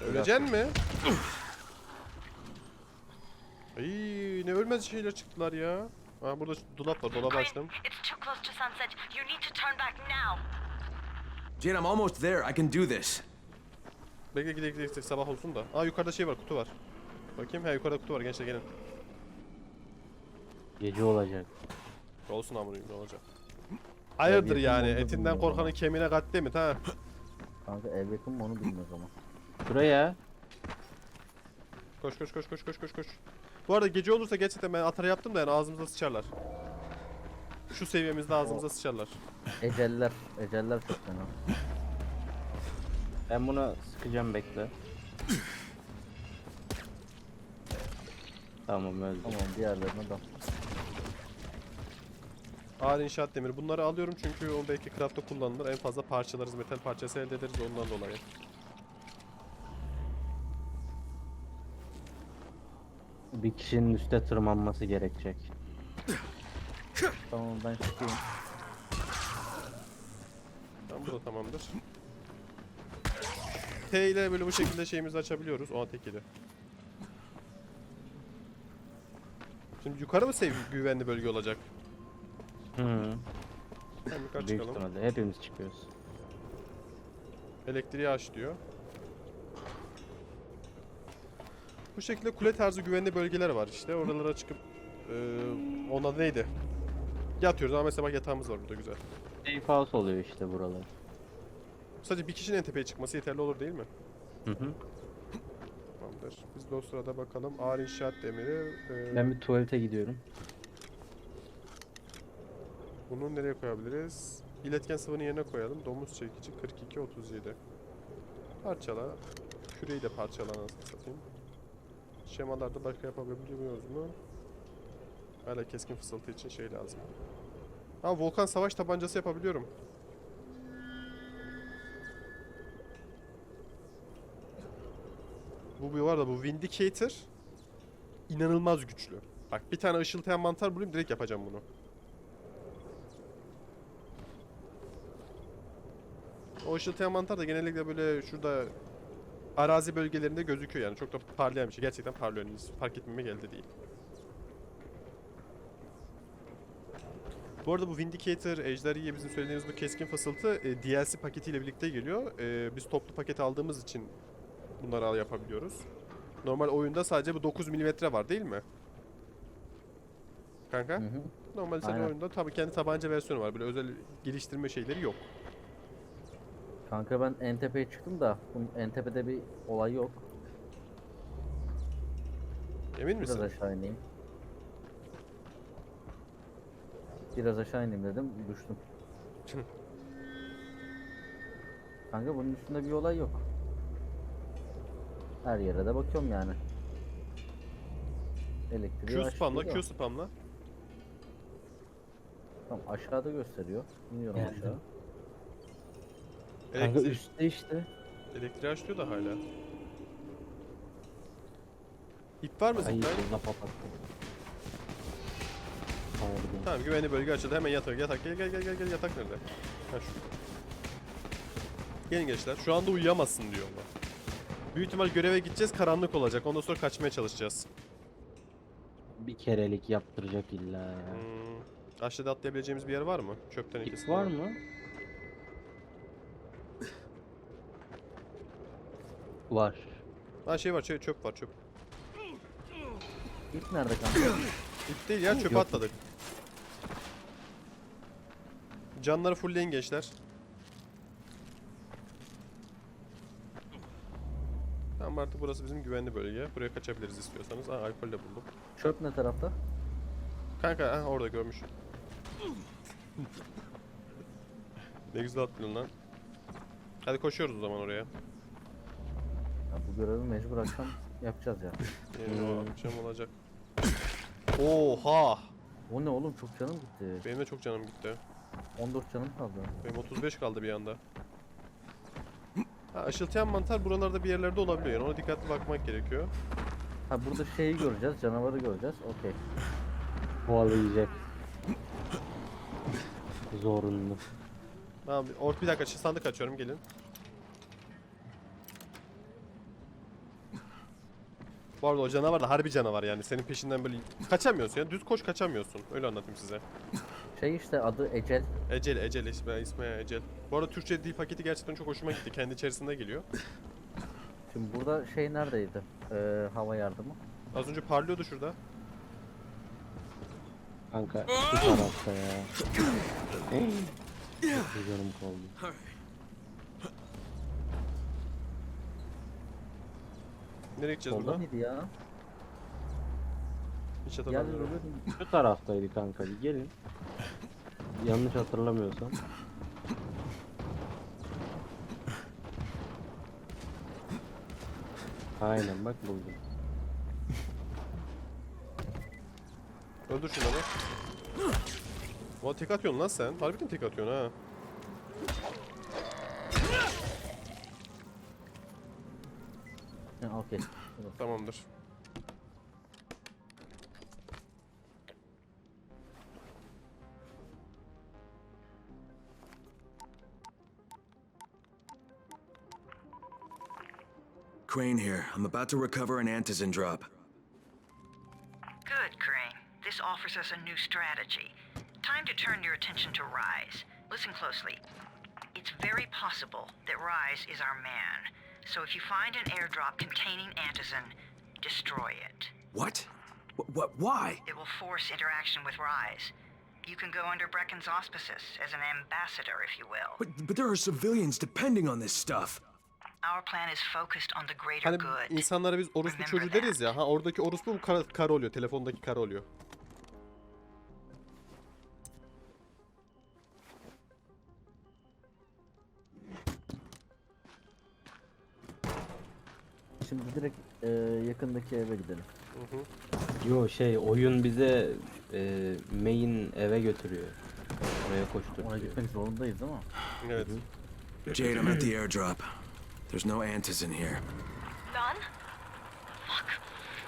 Öleceksin mi? Ay ne ölmez şeyler çıktılar ya. Ha burada dolap var. Dolabı açtım. it's too close to sunset. You need to turn back now. Jane, I'm almost there. I can do this. Bekle gidelim gidelim sabah olsun da. Aa yukarıda şey var kutu var. Bakayım he yukarıda kutu var gençler gelin. Gece olacak. Olsun ne olacak. Hayırdır yakın yani oldu etinden bilmiyorum korkanın kemiğine kat değil mi ha? Kanka ev yakın mı onu bilmiyoruz ama. Şuraya. Koş koş koş koş koş koş koş. Bu arada gece olursa gerçekten ben atar yaptım da yani ağzımıza sıçarlar. Şu seviyemizde ağzımıza sıçarlar. Eceller. Eceller çok fena. Ben buna sıkacağım bekle. Tamam öldü. Tamam diğerlerine dal. Ağır inşaat demiri. Bunları alıyorum çünkü o belki craft'ta kullanılır. En fazla parçalarız, metal parçası elde ederiz ondan dolayı. Bir kişinin üste tırmanması gerekecek. Tamam ben çıkayım. Tamam bu da tamamdır. T ile böyle bu şekilde şeyimizi açabiliyoruz. O tek. Şimdi yukarı mı sev güvenli bölge olacak? Yukarı Büyük çıkalım. ihtimalle hepimiz çıkıyoruz. Elektriği aç diyor. Bu şekilde kule tarzı güvenli bölgeler var işte. Oralara çıkıp eee onun adı neydi? Yatıyoruz ama mesela bak yatağımız var burada güzel. Safe house oluyor işte buralar. Sadece bir kişinin en tepeye çıkması yeterli olur değil mi? Hı hı. Tamamdır. Biz de o sırada bakalım. Ağır inşaat demiri. eee, Ben bir tuvalete gidiyorum. Bunu nereye koyabiliriz? İletken sıvının yerine koyalım. Domuz çekici 42 37. Parçala. Küreyi de parçala nasıl satayım. Şemalarda başka yapabiliyoruz mu? Hala keskin fısıltı için şey lazım. Ha volkan savaş tabancası yapabiliyorum. Bu bir var da bu Vindicator inanılmaz güçlü. Bak bir tane ışıltayan mantar bulayım direkt yapacağım bunu. O ışıltayan mantar da genellikle böyle şurada arazi bölgelerinde gözüküyor yani. Çok da parlayan bir şey. Gerçekten parlıyor. Fark etmeme geldi değil. Bu arada bu Vindicator, Ejderhiye bizim söylediğimiz bu keskin fısıltı e, DLC paketiyle birlikte geliyor. E, biz toplu paket aldığımız için bunları al yapabiliyoruz. Normal oyunda sadece bu 9 mm var değil mi? Kanka? Hı hı. Normal senin oyunda tabii kendi tabanca versiyonu var. Böyle özel geliştirme şeyleri yok. Kanka ben en tepeye çıktım da en tepede bir olay yok. Emin Biraz misin? aşağı ineyim. Biraz aşağı ineyim dedim düştüm. Kanka bunun üstünde bir olay yok. Her yere de bakıyorum yani. Elektriği Q spamla, açtı da. Q spamla. Tamam aşağıda gösteriyor. İniyorum Geldim. aşağı. Kanka Elektri üstte işte. elektriği açlıyor da hala. İp var mı Ay. Pardon. Tamam güvenli bölge açıldı. Hemen yatak yatak. Gel gel gel gel gel yatak nerede? Ha şu. Gelin gençler. Şu anda uyuyamazsın diyor ama. Büyük ihtimal göreve gideceğiz. Karanlık olacak. Ondan sonra kaçmaya çalışacağız. Bir kerelik yaptıracak illa ya. Hmm. Aşağıda atlayabileceğimiz bir yer var mı? Çöp tenekesi. İp var mı? Var. Ha şey var çöp, çöp var çöp. İp nerede kanka? İp değil ya çöpe Yok. atladık. Canları fullleyin gençler. Tamam artık burası bizim güvenli bölge. Buraya kaçabiliriz istiyorsanız. Aa alkol de buldum. Çöp ne tarafta? Kanka ha orada görmüşüm. ne güzel atlıyorsun lan. Hadi koşuyoruz o zaman oraya. Ya bu görevi mecbur akşam yapacağız ya. O akşam olacak. Oha! O ne oğlum çok canım gitti. Benim de çok canım gitti. 14 canım kaldı. Benim 35 kaldı bir anda. Ha, ışıltıyan mantar buralarda bir yerlerde olabiliyor. Yani ona dikkatli bakmak gerekiyor. Ha burada şeyi göreceğiz, canavarı göreceğiz. Okey. Kovalayacak. Zorunlu. Tamam bir, or- bir dakika sandık açıyorum gelin. Bu arada o canavar da harbi canavar yani senin peşinden böyle kaçamıyorsun ya düz koş kaçamıyorsun öyle anlatayım size. Şey işte adı Ecel. Ecel Ecel ismi, ismi Ecel. Bu arada Türkçe dil paketi gerçekten çok hoşuma gitti kendi içerisinde geliyor. Şimdi burada şey neredeydi? Ee, hava yardımı. Az önce parlıyordu şurada. Kanka şu tarafta ya. Çok canım kaldı. Nereye gideceğiz Solda buradan? mıydı ya? Hiç Gel hatırlamıyorum. Şu taraftaydı kanka bir gelin. Yanlış hatırlamıyorsam. Aynen bak buldum. Öldür şunları. Ulan tek atıyorsun lan sen. Harbiden tek atıyorsun ha. Okey. Evet. Tamamdır. Crane here. I'm about to recover an antizin drop. Good, Crane. This offers us a new strategy. Time to turn your attention to Rise. Listen closely. It's very possible that Rise is our man. So if you find an airdrop containing Antizin, destroy it. What? What? why? It will force interaction with Rise. You can go under Brecken's auspices as an ambassador, if you will. But, but there are civilians depending on this stuff. Our plan is focused on the greater Hani good. insanlara biz orospu çocuğu deriz ya. Ha oradaki orospu bu kara, kara oluyor. Telefondaki kara oluyor. Şimdi direkt e, yakındaki eve gidelim. Yo şey oyun bize e, main eve götürüyor. Oraya Ona koşturuyor. gitmek zorundayız değil mi? Evet. Jade, I'm at the airdrop. There's no antizin here. None? Fuck.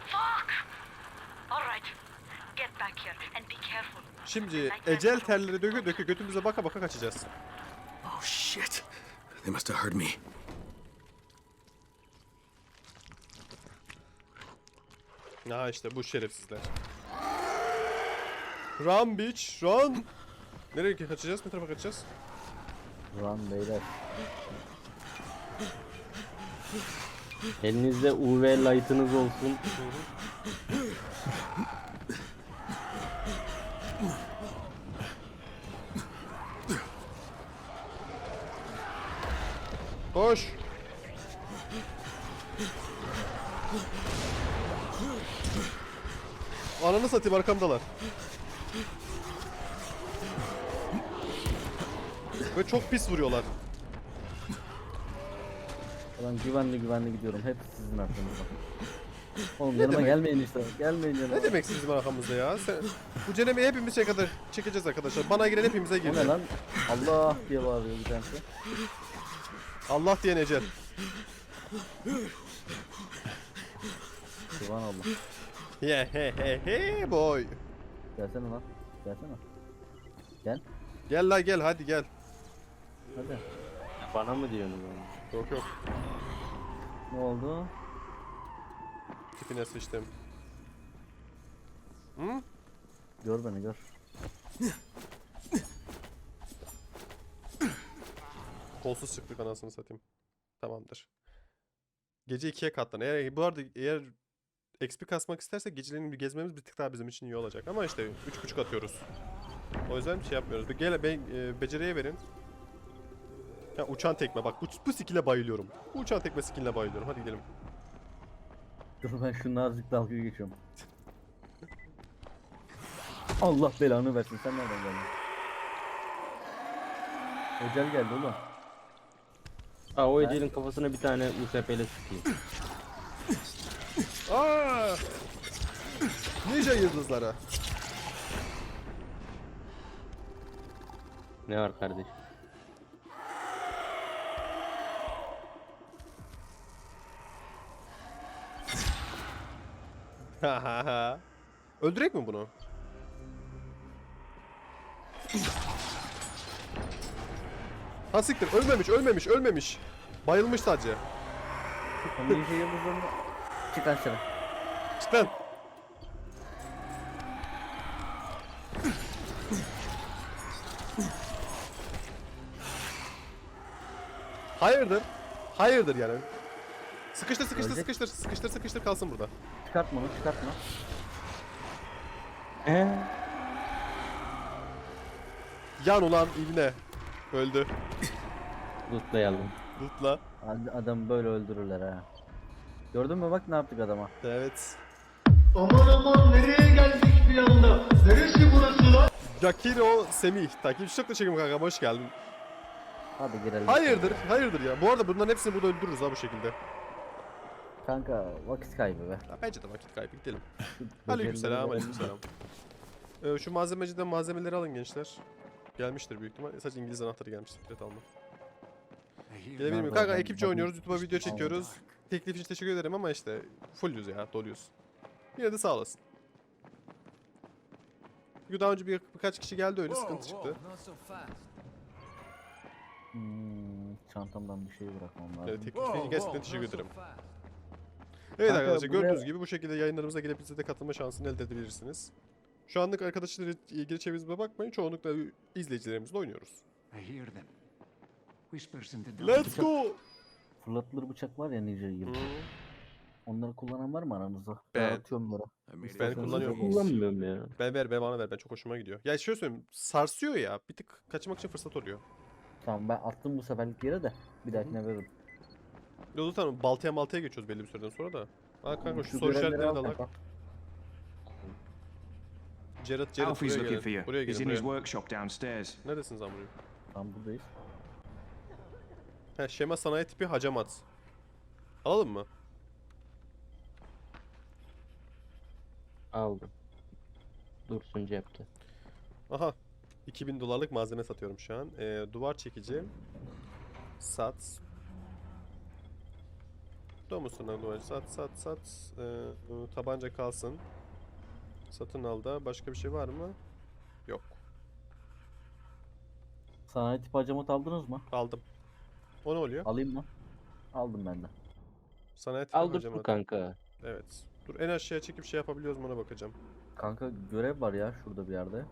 Fuck! Alright. Get back here and be careful. Şimdi ecel terleri dökü dökü götümüze baka baka kaçacağız. Oh shit! They must have heard me. Ha işte bu şerefsizler. Run bitch run. Nereye kaçacağız? Ne tarafa kaçacağız? Run beyler. Elinizde UV light'ınız olsun. Koş. Satayım arkamdalar. Ve çok pis vuruyorlar. Ben güvenli güvenli gidiyorum. Hep sizin arkanızda. Oğlum yanıma gelmeyin işte. Gelmeyin yanıma. Ne demek sizin arkamızda ya? Sen, bu cenemeyi hepimiz şey kadar çekeceğiz arkadaşlar. Bana giren hepimize O ne lan? Allah diye bağırıyor bir tanesi. Allah diyen ecel. Subhanallah. Ye he he he boy. Gelsene lan. Gelsene. Gel. Gel la gel hadi gel. Hadi. Bana mı diyorsunuz onu? Yok yok. Ne oldu? Tipine sıçtım. Hı? Gör beni gör. Kolsuz çıktık anasını satayım. Tamamdır. Gece ikiye katlan. Eğer bu arada eğer XP kasmak istersek geceleyin bir gezmemiz bir tık daha bizim için iyi olacak. Ama işte üç buçuk atıyoruz. O yüzden bir şey yapmıyoruz. Bir gel be, e, beceriye verin. Ya uçan tekme bak bu, bu skill'e bayılıyorum. Bu uçan tekme skill'e bayılıyorum. Hadi gidelim. Dur ben şu nazik dalgayı geçiyorum. Allah belanı versin sen nereden geldin? Ecel geldi oğlum. Aa o Ecel'in kafasına bir tane USP ile sıkayım. Aa! Ninja yıldızlara. Ne var kardeş? Öldürek mi bunu? Ha siktir ölmemiş ölmemiş ölmemiş. Bayılmış sadece. Ninja yıldızlarını çık aşağı. Çık lan. Hayırdır? Hayırdır yani. Sıkıştır sıkıştır Ölecek. sıkıştır sıkıştır sıkıştır kalsın burada. Çıkartma onu çıkartma. Eee? Yan ulan ibne. Öldü. Lootlayalım. Lootla. Ad- Adam böyle öldürürler ha. Gördün mü bak ne yaptık adama. Evet. Aman aman nereye geldik bir anda? Neresi burası lan? Yakiro Semih. Takipçi çok teşekkür ederim kanka hoş geldin. Hadi girelim. Hayırdır? Hayırdır ya. Bu arada bunların hepsini burada öldürürüz ha bu şekilde. Kanka vakit kaybı be. Ya bence de vakit kaybı gidelim. Aleykümselam, aleykümselam. Ee, şu malzemeciden malzemeleri alın gençler. Gelmiştir büyük ihtimal. Sadece İngiliz anahtarı gelmiştir. Evet alma. Gelebilir miyim? Kanka ekipçe oynuyoruz. YouTube'a video çekiyoruz. Teklif için teşekkür ederim ama işte fullüz ya, doluyuz. Yine de sağ olasın. Çünkü daha önce bir, birkaç kişi geldi öyle sıkıntı çıktı. Hmm, çantamdan bir şey bırakmam lazım. Evet, teklif için gerçekten teşekkür ederim. Evet Kanka, arkadaşlar buraya- gördüğünüz gibi bu şekilde yayınlarımıza gelip bize de katılma şansını elde edebilirsiniz. Şu anlık arkadaşlar ilgili çevremize bakmayın. Çoğunlukla izleyicilerimizle oynuyoruz. Let's go! Fırlatılır bıçak var ya ninja. Hmm. Onları kullanan var mı aranızda? Ben- Atıyorum yere. Ben kullanıyorum. Kullanmıyorum ya. Ben ver, ben bana ver. Ben çok hoşuma gidiyor. Ya şöyle söyleyeyim, sarsıyor ya. Bir tık kaçmak için fırsat oluyor. Tamam ben attım bu seferlik yere de bir dahakine veririm. Ya zaten baltaya maltaya geçiyoruz belli bir süreden sonra da. Ha kanka şu, Şu soru işaretleri al de alak. kanka. Jared, Jared Alfie's buraya looking for gelin. you. Buraya He's gelin in his buraya. workshop downstairs. Neredesiniz lan buraya? Tamam buradayız. He şema sanayi tipi hacamat. Alalım mı? Aldım. Dursun cepte. Aha. 2000 dolarlık malzeme satıyorum şu an. Ee, duvar çekici. Sat. Domusuna duvar sat sat sat. Ee, tabanca kalsın. Satın al da. Başka bir şey var mı? Yok. Sanayi tipi hacamat aldınız mı? Aldım. O ne oluyor? Alayım mı? Aldım ben de. Sanayi tipi Aldık mı kanka? Evet. Dur en aşağıya çekip şey yapabiliyoruz mu ona bakacağım. Kanka görev var ya şurada bir yerde.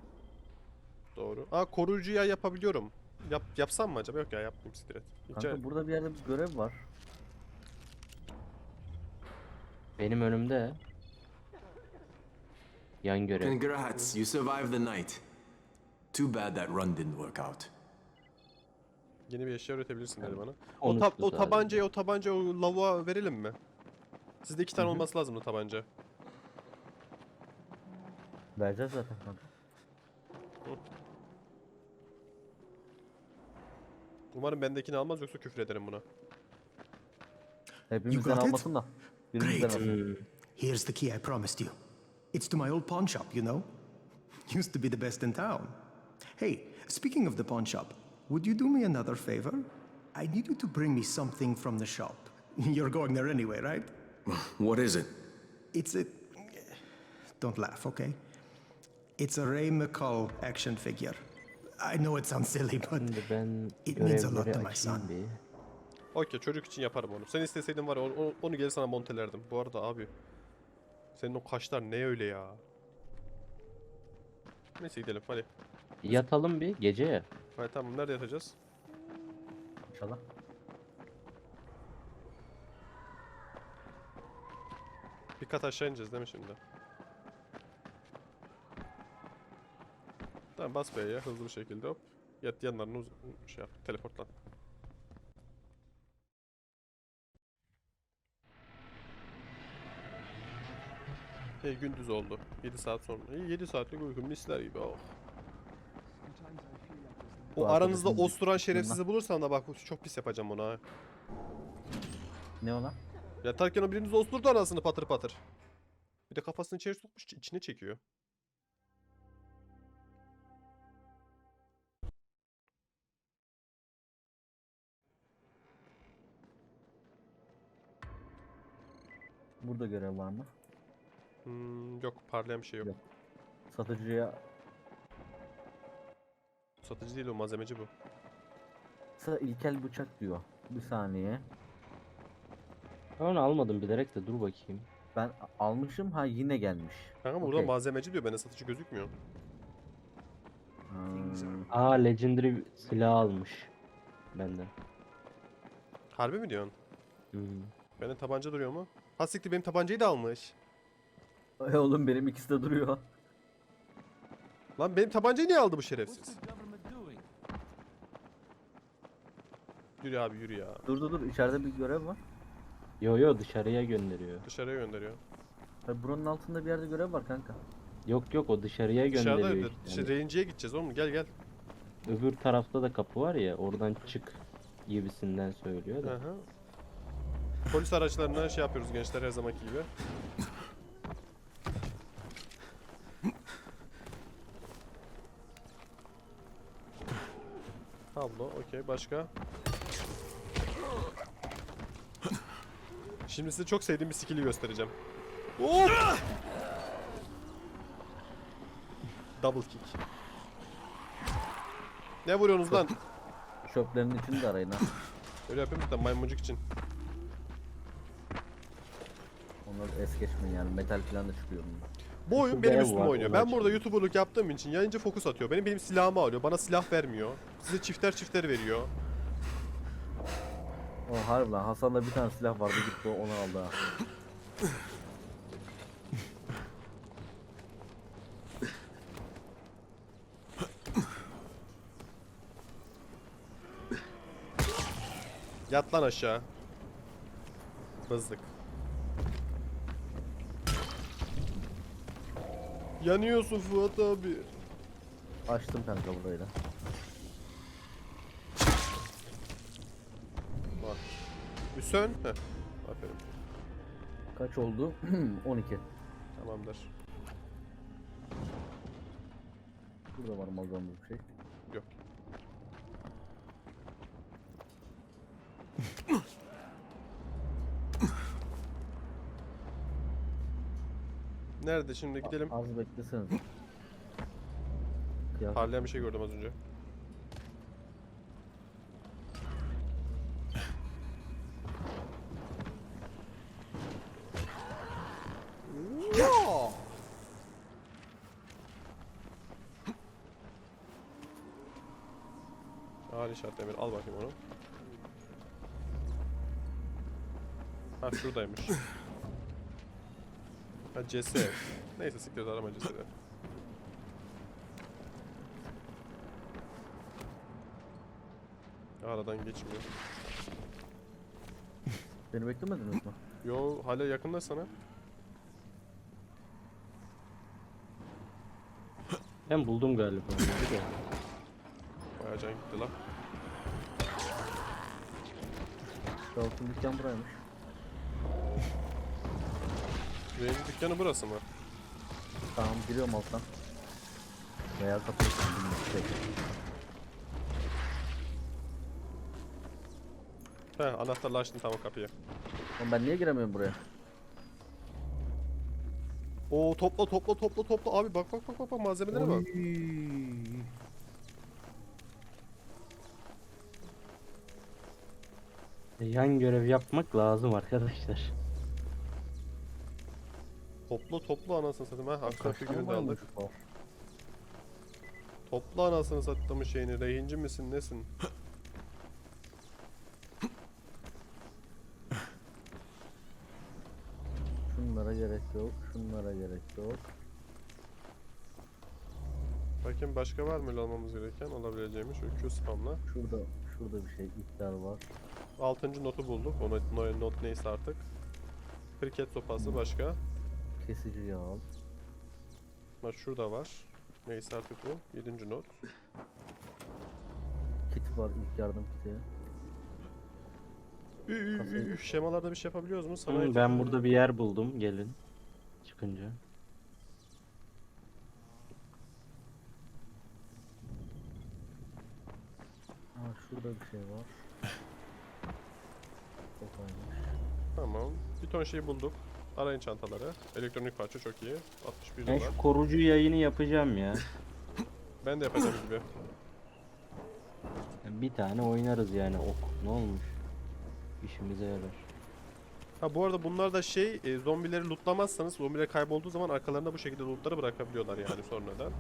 Doğru. Aa koruyucu yay yapabiliyorum. Yap, yapsam mı acaba? Yok ya yapmayayım siktir et. Hiç Kanka yani- burada bir yerde bir görev var. Benim önümde. Yan görev. Congrats, you survived the night. Too bad that run didn't work out. Yeni bir eşya üretebilirsin dedi bana. O, tuttu o tabancayı o tabanca o lavuğa verelim mi? Sizde iki tane Hı hı. olması lazım o tabanca. Vereceğiz zaten kanka. Umarım bendekini almaz yoksa küfür ederim buna. Hepimizden almasın da. Birimizden Great. alsın. Here's the key I promised you. It's to my old pawn shop, you know? Used to be the best in town. Hey, speaking of the pawn shop, would you do me another favor? I need you to bring me something from the shop. You're going there anyway, right? What is it? It's a. Don't laugh, okay? It's a Ray McCall action figure. I know it sounds silly, but Şimdi ben It means a lot görevleri to my açayım son. bir. Okey çocuk için yaparım onu. Sen isteseydin var ya onu, onu- onu gelir sana montelerdim. Bu arada abi. Senin o kaşlar ne öyle ya? Neyse gidelim hadi. Yatalım bir gece ya. Hadi tamam nerede yatacağız? İnşallah. Bir kat aşağı ineceğiz değil mi şimdi? Tamam bas B'ye hızlı bir şekilde hop. Yat yanlarını uz şey yap teleportlan. Hey gündüz oldu. 7 saat sonra. İyi 7 saatlik uykum misler gibi oh. O aranızda osturan şerefsizi bulursam da bak çok pis yapacağım ona. ha. Ne ona? Yatarken o biriniz osturdu anasını patır patır. Bir de kafasını içeri sokmuş içine çekiyor. Burada görev var mı? Hmm, yok parlayan bir şey yok. Yok. Satıcıya Kısa ilkel bıçak diyor. Bir saniye. Ben onu almadım bilerek de dur bakayım. Ben almışım ha yine gelmiş. Kanka burada Okey. malzemeci diyor. Bende satıcı gözükmüyor. Hmm, Aa Legendary silah almış. Benden. Harbi mi diyorsun? Hı hı. Benim tabanca duruyor mu? Ha siktir benim tabancayı da almış. Ay oğlum benim ikisi de duruyor. Lan benim tabancayı niye aldı bu şerefsiz? Yürü abi yürü ya. Dur dur dur içeride bir görev var. Yo yo dışarıya gönderiyor. Dışarıya gönderiyor. Ha, buranın altında bir yerde görev var kanka. Yok yok o dışarıya gönderiyor. Dışarıda işte. işte, Hani range'e gideceğiz oğlum gel gel. öbür tarafta da kapı var ya oradan çık gibisinden söylüyor Hı da. hı. Polis araçlarına şey yapıyoruz gençler her zamanki gibi. Kablo, okey. Başka? Şimdi size çok sevdiğim bir skill'i göstereceğim. Hop! Double kick. Ne vuruyorsunuz lan? Şöplerin içinde arayın ha. Öyle yapayım da maymuncuk için. Onları es geçmeyin yani metal falan da çıkıyor. Bu oyun benim üstüme oynuyor. Ben burada YouTuber'lık yaptığım için yayıncı fokus atıyor. Benim benim silahımı alıyor. Bana silah vermiyor. Size çifter çifter veriyor. O harbi lan Hasan'da bir tane silah vardı gitti onu aldı ha. Yat lan aşağı. Bızdık. Yanıyorsun Fuat abi. Açtım kanka burayı da. Bir sön. Heh. Aferin. Kaç oldu? 12. Tamamdır. Burada var malzememiz bir şey. Yok. Nerede şimdi gidelim. Az bekleseniz. Parlayan bir şey gördüm az önce. Ali şart demir al bakayım onu. Ha şuradaymış. Ha ceset. Neyse siktir arama cesedi. Aradan geçmiyor. Beni beklemediniz mi? Yo hala yakında sana. Ben buldum galiba. Bayağı can gitti lan. Davut'un dükkan buraymış. Range dükkanı burası mı? Tamam giriyorum alttan. Veya kapıyı bilmiyorum. Şey. He anahtarla açtım tamam kapıyı. Oğlum ben niye giremiyorum buraya? Oo topla topla topla topla abi bak bak bak bak, malzemelere bak. Yan görev yapmak lazım arkadaşlar. Topla topla anasını satayım ha. Tane figürünü de aldık. bu? Topla anasını sattığımın şeyini. Rehinci misin nesin? Şunlara gerek yok. Şunlara gerek yok. Bakayım başka var mı almamız gereken olabileceğimiz şu Q spamla. Şurada şurada bir şey iptal var. Altıncı notu bulduk. Ona no- not neyse artık. Kriket sopası başka. Kesici yağ. Bak şurada var. Neyse artık bu. Yedinci not. Kit var ilk yardım kiti. Ü, ü, ü, ü. Şemalarda bir şey yapabiliyoruz mu? Sana Hı, ben burada bir yer buldum gelin. Çıkınca. Ha şurada bir şey var. Tamam. Bir ton şey bulduk. Arayın çantaları. Elektronik parça çok iyi. 61 Ben dolar. şu korucu yayını yapacağım ya. Ben de yapacağım gibi. bir tane oynarız yani ok. Ne olmuş? İşimize yarar. Ha bu arada bunlar da şey e, zombileri lootlamazsanız zombiler kaybolduğu zaman arkalarında bu şekilde lootları bırakabiliyorlar yani sonradan.